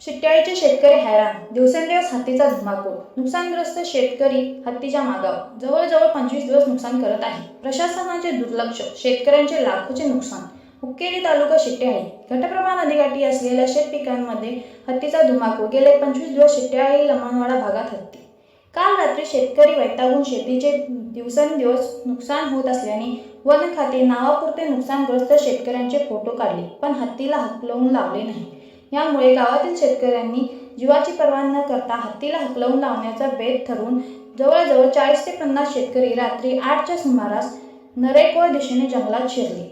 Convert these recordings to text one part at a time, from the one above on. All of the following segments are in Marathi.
शिट्याळीचे शेतकरी हैराण. दिवसेंदिवस हत्तीचा धुमाकूळ. नुकसानग्रस्त शेतकरी हत्तीच्या मागावर. जवळजवळ पंचवीस दिवस नुकसान करत आहे. प्रशासनाचे दुर्लक्ष. शेतकऱ्यांचे लाखोचे नुकसान. हुक्केरी तालुका शिट्याळी. घटप्रमाण नदीकाठी असलेल्या शेतपिकांमध्ये हत्तीचा धुमाकूळ. गेले पंचवीस दिवस शिट्याळी लमनवाडा भागात हत्ती. काल रात्री शेतकरी वैतागून शेतीचे दिवसेंदिवस नुकसान होत असल्याने वन खाते नावापुरते नुकसानग्रस्त शेतकऱ्यांचे फोटो काढले. पण हत्तीला हकलवून लावले नाही. यामुळे गावातील शेतकऱ्यांनी जीवाची पर्वा न करता हत्तीला हकलवून लावण्याचा बेत ठरवून जवळजवळ चाळीस ते पन्नास शेतकरी रात्री आठच्या सुमारास नरेकोळ दिशेने जंगलात शिरले.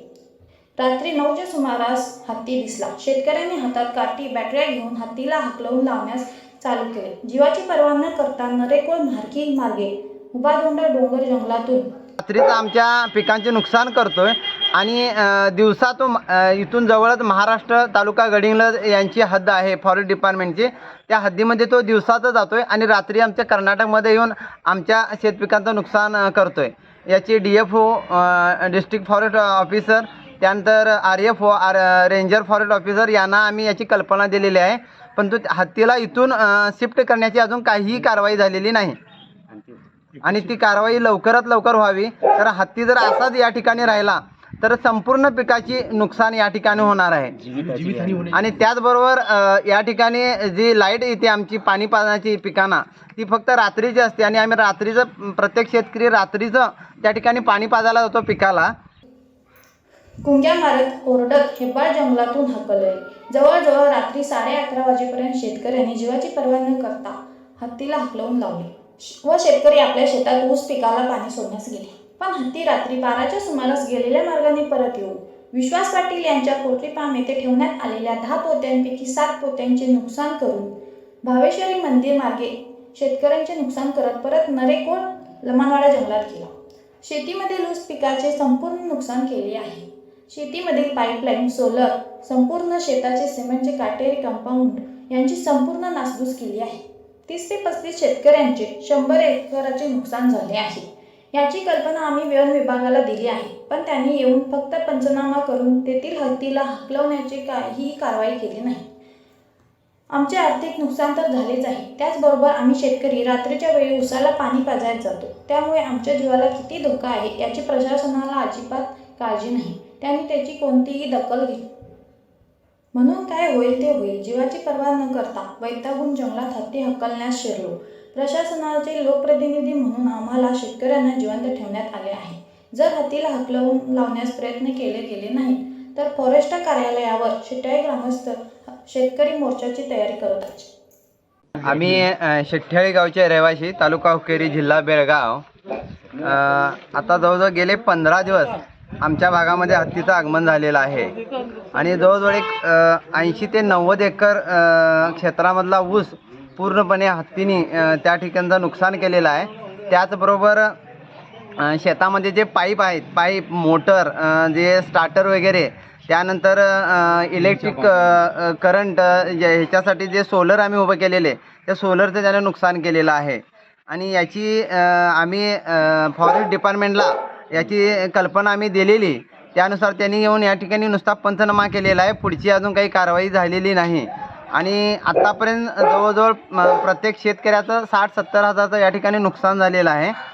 रात्री नऊच्या सुमारास हत्ती दिसला. शेतकऱ्यांनी हातात काठी बॅटऱ्या घेऊन हत्तीला हकलवून लावण्यास चालू केले. जीवाची पर्वा न करता नरेकोळ म्हारकी मार्गे उभादोंडा डोंगर जंगलातून रात्रीच आमच्या पिकांचे नुकसान करतोय. आणि दिवसातून इथून जवळच महाराष्ट्र तालुका गडिंग्लज यांची हद्द आहे फॉरेस्ट डिपार्टमेंटची. त्या हद्दीमध्ये तो दिवसाचा जातो आहे आणि रात्री आमच्या कर्नाटकमध्ये येऊन आमच्या शेतपिकांचं नुकसान करतो आहे याची D F O district forest officer त्यानंतर R F O R ranger forest officer यांना आम्ही याची कल्पना दिलेली आहे. पण तो हत्तीला इथून शिफ्ट करण्याची अजून काहीही कारवाई झालेली नाही. आणि ती कारवाई लवकरात लवकर व्हावी. कारण हत्ती जर असाच या ठिकाणी राहिला तर संपूर्ण पिकाची नुकसान या ठिकाणी होणार आहे. आणि त्याचबरोबर अ, या ठिकाणी जी लाइट येते आमची पाणी पाजण्याची पिकांना ती फक्त रात्रीची असते आणि आम्ही रात्रीचं प्रत्येक शेतकरी रात्रीचं त्या ठिकाणी पाणी पाजायला जातो पिकाला. गुंग्या मारत ओरडत हेब्बाळ जंगलातून हकलले जवळजवळ रात्री साडे अकरा वाजेपर्यंत शेतकऱ्यांनी जीवाची पर्वा न करता हत्तीला हकलवून लावले. व शेतकरी आपल्या शेतात ऊस पिकाला पाणी सोडण्यास गेले. पण हंती रात्री बाराच्या सुमारास गेलेल्या मार्गाने परत येऊ विश्वास पाटील यांच्या पोल्ट्री फार्म येथे ठेवण्यात आलेल्या दहा पोत्यांपैकी सात पोत्यांचे नुकसान करून भावेश्वरी मंदिर मार्गे शेतकऱ्यांचे नुकसान करत परत नरेकोट लमानवाडा जंगलात गेला. शेतीमध्ये लूस पिकाचे संपूर्ण नुकसान केले आहे. शेतीमधील पाईपलाईन सोलर संपूर्ण शेताचे सिमेंटचे काटेरी कंपाऊंड यांची संपूर्ण नासधूस केली आहे. तीस ते पस्तीस शेतकऱ्यांचे शंभर एकराचे नुकसान झाले आहे. याची कल्पना आम्ही वन विभागाला दिली आहे. पण त्यांनी येऊन फक्त पंचनामा करून तेथील हत्तीला हकलवण्याची काहीही कारवाई केली नाही. आमचे आर्थिक नुकसान तर झालेच आहे. त्याचबरोबर आम्ही शेतकरी रात्रीच्या वेळी उसाला पाणी पाजायला जातो. त्यामुळे आमच्या जीवाला किती धोका आहे याची प्रशासनाला अजिबात काळजी नाही. त्यांनी त्याची कोणतीही दखल घेतली म्हणून काय होईल ते होईल. जीवाची पर्वा न करता वैतागून जंगलात हत्ती हकलण्यास शिरलो. प्रशासनाचे लोकप्रतिनिधी म्हणून आम्हाला शेतकऱ्यांना जिवंत ठेवण्यात आले आहे. जर हत्तीला हकलवून लावण्यास प्रयत्न केले गेले नाही तर फॉरेस्ट कार्यालयावर शिटाई ग्रामस्थ शेतकरी मोर्चाची तयारी करत आहेत. आम्ही शेठ्याळी गावचे रहिवासी तालुका हुकेरी जिल्हा बेळगाव. आता जवळजवळ गेले पंधरा दिवस आमच्या भागामध्ये हत्तीचं आगमन झालेलं आहे. आणि जवळजवळ एक ऐंशी ते नव्वद एकर क्षेत्रामधला ऊस पूर्णपणे हत्तीने त्या ठिकाणचं नुकसान केलेलं आहे. त्याचबरोबर शेतामध्ये जे पाईप आहेत पाईप मोटर जे स्टार्टर वगैरे त्यानंतर इलेक्ट्रिक करंट ह्याच्यासाठी जे सोलर आम्ही उभं केलेले त्या सोलरचं त्याने नुकसान केलेलं आहे. आणि याची आम्ही फॉरेस्ट डिपार्टमेंटला याची कल्पना आम्ही दिलेली. त्यानुसार त्यांनी येऊन या ठिकाणी नुसता पंचनामा केलेला आहे. पुढची अजून काही कारवाई झालेली नाही. आणि आत्तापर्यंत जवळजवळ प्रत्येक शेतकऱ्याचं साठ सत्तर हजारचं या ठिकाणी नुकसान झालेलं आहे.